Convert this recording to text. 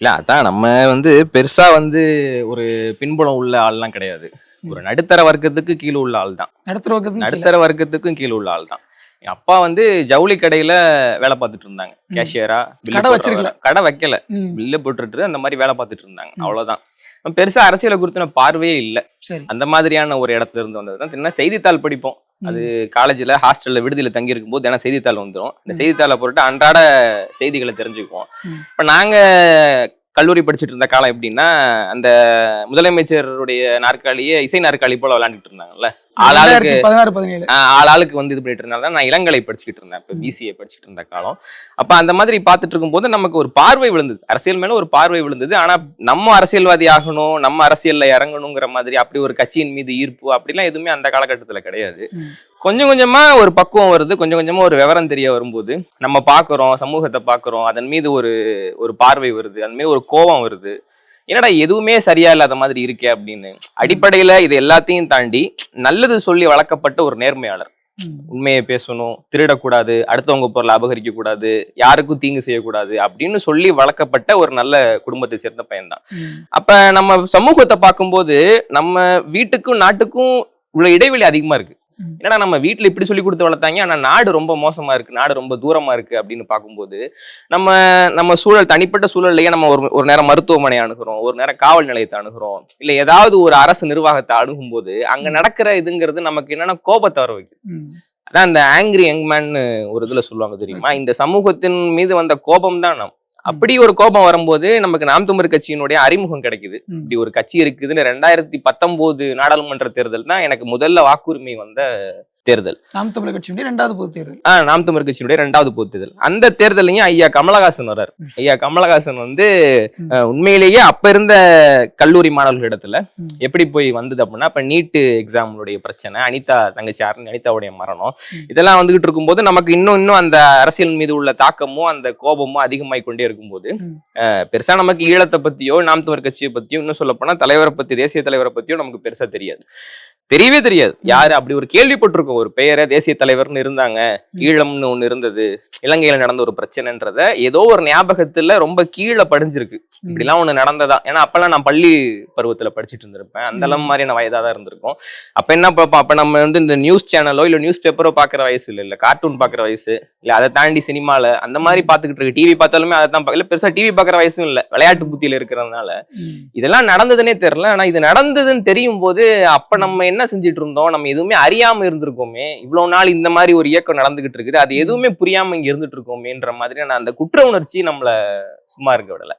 இல்ல அதான் நம்ம வந்து பெருசா வந்து ஒரு பின்புலம் உள்ள ஆள்லாம் கிடையாது. ஒரு நடுத்தர வர்க்கத்துக்கு கீழே உள்ள ஆள் தான். நடுத்தர வர்க்கத்துக்கு. நடுத்தர வர்க்கத்துக்கும் கீழே உள்ள ஆள் தான். என் அப்பா வந்து ஜவுளி கடையில வேலை பார்த்துட்டு இருந்தாங்க. கேஷியரா கடை வச்சிருக்கல. கடை வைக்கல. பில்லு போட்டுட்டு அந்த மாதிரி வேலை பார்த்துட்டு இருந்தாங்க. அவ்வளவுதான். பெருசா அரசியலை குறித்தின பார்வையே இல்ல. அந்த மாதிரியான ஒரு இடத்துல இருந்து வந்தது தான் சின்ன செய்தித்தாள் படிப்போம். அது காலேஜ்ல ஹாஸ்டல்ல விடுதியில தங்கி இருக்கும்போது தினம் செய்தித்தாள் வந்துடும் இந்த. செய்தித்தாளை போட்டு அன்றாட செய்திகளை தெரிஞ்சுக்குவோம். இப்ப நாங்க கல்லூரி படிச்சுட்டு இருந்த காலம் எப்படின்னா அந்த முதலமைச்சருடைய நாற்காலியே இசை நாற்காலி போல விளையாண்டுட்டு இருந்தாங்கல்ல. ஆளாளுக்கு பதினாறு பதினேழு. ஆளாளுக்கு வந்து இது பண்ணிட்டு இருந்தாலும் நான் இளங்கலை படிச்சுக்கிட்டு இருந்தேன். இப்போ பிசிஏ படிச்சுட்டு இருந்த காலம். அப்ப அந்த மாதிரி பார்த்துட்டு இருக்கும்போது நமக்கு ஒரு பார்வை விழுந்தது. அரசியல் மேல ஒரு பார்வை விழுந்தது. ஆனா நம்ம அரசியல்வாதி ஆகணும் நம்ம அரசியல்ல இறங்கணுங்கிற மாதிரி அப்படி ஒரு கட்சியின் மீது ஈர்ப்பு அப்படிலாம் எதுவுமே அந்த காலகட்டத்துல கிடையாது. கொஞ்சம் கொஞ்சமா ஒரு பக்குவம் வருது கொஞ்சம் கொஞ்சமா ஒரு விவரம் தெரிய வரும்போது நம்ம பாக்குறோம் சமூகத்தை பாக்குறோம் அதன் மீது ஒரு ஒரு பார்வை வருது அதன் மீது ஒரு கோபம் வருது. என்னடா எதுவுமே சரியா இல்லாத மாதிரி இருக்கே அப்படின்னு. அடிப்படையில இது எல்லாத்தையும் தாண்டி நல்லது சொல்லி வளர்க்கப்பட்ட ஒரு நேர்மையாளர். உண்மையை பேசணும் திருடக்கூடாது அடுத்தவங்க பொருளை அபகரிக்க கூடாது யாருக்கும் தீங்கு செய்யக்கூடாது அப்படின்னு சொல்லி வளர்க்கப்பட்ட ஒரு நல்ல குடும்பத்தை சேர்ந்த பையன்தான். அப்ப நம்ம சமூகத்தை பார்க்கும்போது நம்ம வீட்டுக்கும் நாட்டுக்கும் உள்ள இடைவெளி அதிகமா இருக்கு. என்னடா நம்ம வீட்டுல இப்படி சொல்லி கொடுத்து வளர்த்தாங்க? ஆனா நாடு ரொம்ப மோசமா இருக்கு. நாடு ரொம்ப தூரமா இருக்கு அப்படின்னு பார்க்கும்போது நம்ம நம்ம சூழல் தனிப்பட்ட சூழல்லையே நம்ம ஒரு ஒரு நேரம் மருத்துவமனை அணுகிறோம். ஒரு நேரம் காவல் நிலையத்தை அணுகிறோம். இல்ல ஏதாவது ஒரு அரசு நிர்வாகத்தை அணுகும்போது அங்க நடக்கிற இதுங்கிறது நமக்கு என்னன்னா கோபத்தை வர வைக்குது ம், அதான் அந்த ஆங்கிரி யங் மேன் ஒரு இதுல சொல்லுவாங்க தெரியுமா? இந்த சமூகத்தின் மீது வந்த கோபம் தான் நாம். அப்படி ஒரு கோபம் வரும்போது நமக்கு நாம் தமிழர் கட்சியினுடைய அறிமுகம் கிடைக்குது. இப்படி ஒரு கட்சி இருக்குதுன்னு ரெண்டாயிரத்தி பத்தொன்பது நாடாளுமன்ற தேர்தல் தான் எனக்கு முதல்ல வாக்குரிமை வந்த தேர்தல். நாம் தமிழர் கட்சியுடைய இரண்டாவது பொது தேர்தல். ஆஹ் நாம் தமிழர் கட்சியினுடைய ரெண்டாவது பொது தேர்தல். அந்த தேர்தலையும் ஐயா கமலஹாசன் வர்றாரு. ஐயா கமலஹாசன் வந்து உண்மையிலேயே அப்ப இருந்த கல்லூரி மாணவர்களிடத்துல. எப்படி போய் வந்தது அப்படின்னா இப்ப நீட்டு எக்ஸாமுடைய பிரச்சனை அனிதா தங்கச்சி அனிதாவுடைய மரணம். இதெல்லாம் வந்துகிட்டு இருக்கும்போது நமக்கு இன்னும் இன்னும் அந்த அரசியல் மீது உள்ள தாக்கமும் அந்த கோபமும் அதிகமாய் கொண்டே இருக்கும்போது பெருசா நமக்கு ஈழத்தை பத்தியோ நாம் தமிழர் கட்சியை பத்தியோ இன்னும் சொல்ல போனா தலைவரை பத்தி தேசிய தலைவரை பத்தியோ நமக்கு பெருசா தெரியாது. தெரியவே தெரியாது. யாரு அப்படி ஒரு கேள்விப்பட்டிருக்கோம். ஒரு பெயரை தேசிய தலைவர்னு இருந்தாங்க. ஈழம்னு ஒண்ணு இருந்தது. இலங்கையில நடந்த ஒரு பிரச்சனைன்றத ஏதோ ஒரு ஞாபகத்துல ரொம்ப கீழே படிஞ்சிருக்கு. இப்படிலாம் ஒண்ணு நடந்ததா? ஏன்னா அப்பெல்லாம் நான் பள்ளி பருவத்துல படிச்சுட்டு இருந்திருப்பேன். அந்த. அளவு மாதிரியான வயதா தான் இருந்திருக்கும். அப்ப என்ன பார்ப்போம்? அப்ப நம்ம வந்து இந்த நியூஸ் சேனலோ இல்ல நியூஸ் பேப்பரோ பாக்குற வயசு இல்ல இல்ல கார்ட்டூன் பாக்குற வயசு இல்ல அதை தாண்டி சினிமால அந்த மாதிரி பாத்துக்கிட்டு இருக்கு டிவி பார்த்தாலுமே அதை தான் இல்ல பெருசா டிவி பாக்குற வயசும் இல்ல. விளையாட்டு புத்தியில இருக்கிறதுனால. இதெல்லாம் நடந்ததுன்னே தெரியல. ஆனா இது நடந்ததுன்னு தெரியும் போது அப்ப நம்ம என்ன செஞ்சுட்டு இருந்தோம்? நம்ம எதுவுமே அறியாம இருந்திருக்கோமே. இவ்வளவு நாள் இந்த மாதிரி ஒரு இயக்கம் நடந்துகிட்டு இருக்குது அது எதுவுமே புரியாம இங்க இருந்துட்டு இருக்கோமேன்ற மாதிரியான அந்த குற்ற உணர்ச்சி நம்மள சும்மா இருக்க விடல.